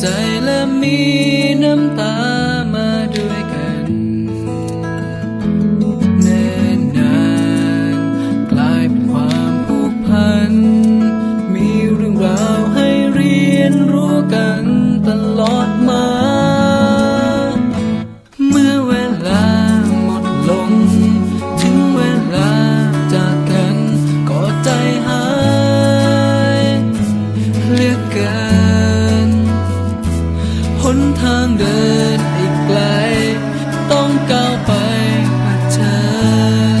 ใจและมีน้ำตา กันตลอดมา เมื่อเวลาหมดลง ถึงเวลาจากกันก็ใจหายเรียกกันหนทางเดินอีกไกล ต้องก้าวไปประชัน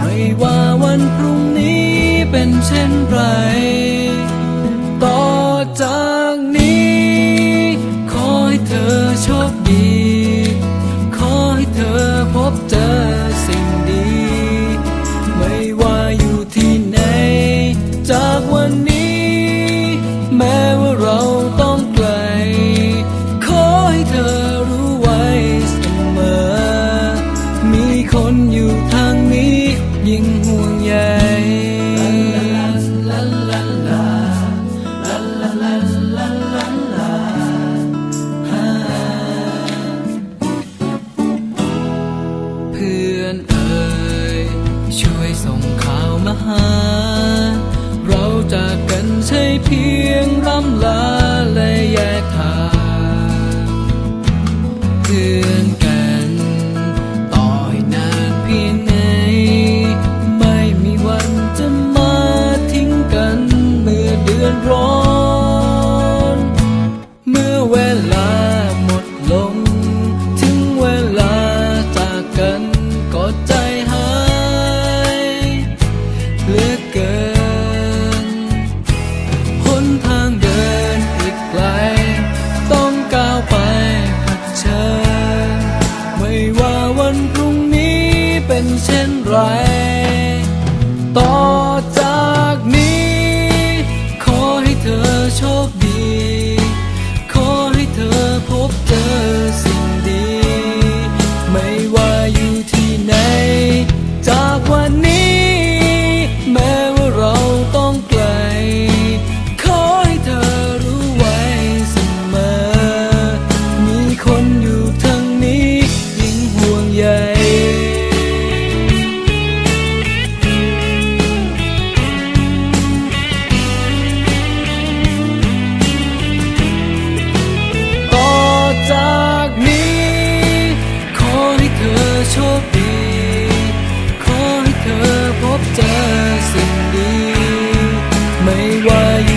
ไม่ว่าวันพรุ่งนี้เป็นเช่นไร เพียงร่ำลาและแยกทางเพื่อนกันต่อยนานเพียงไหน ไม่มีวันจะมาทิ้งกันเมื่อเดือนร้อน เมื่อเวลา does 你我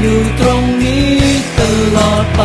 อยู่ตรงนี้ตลอดไป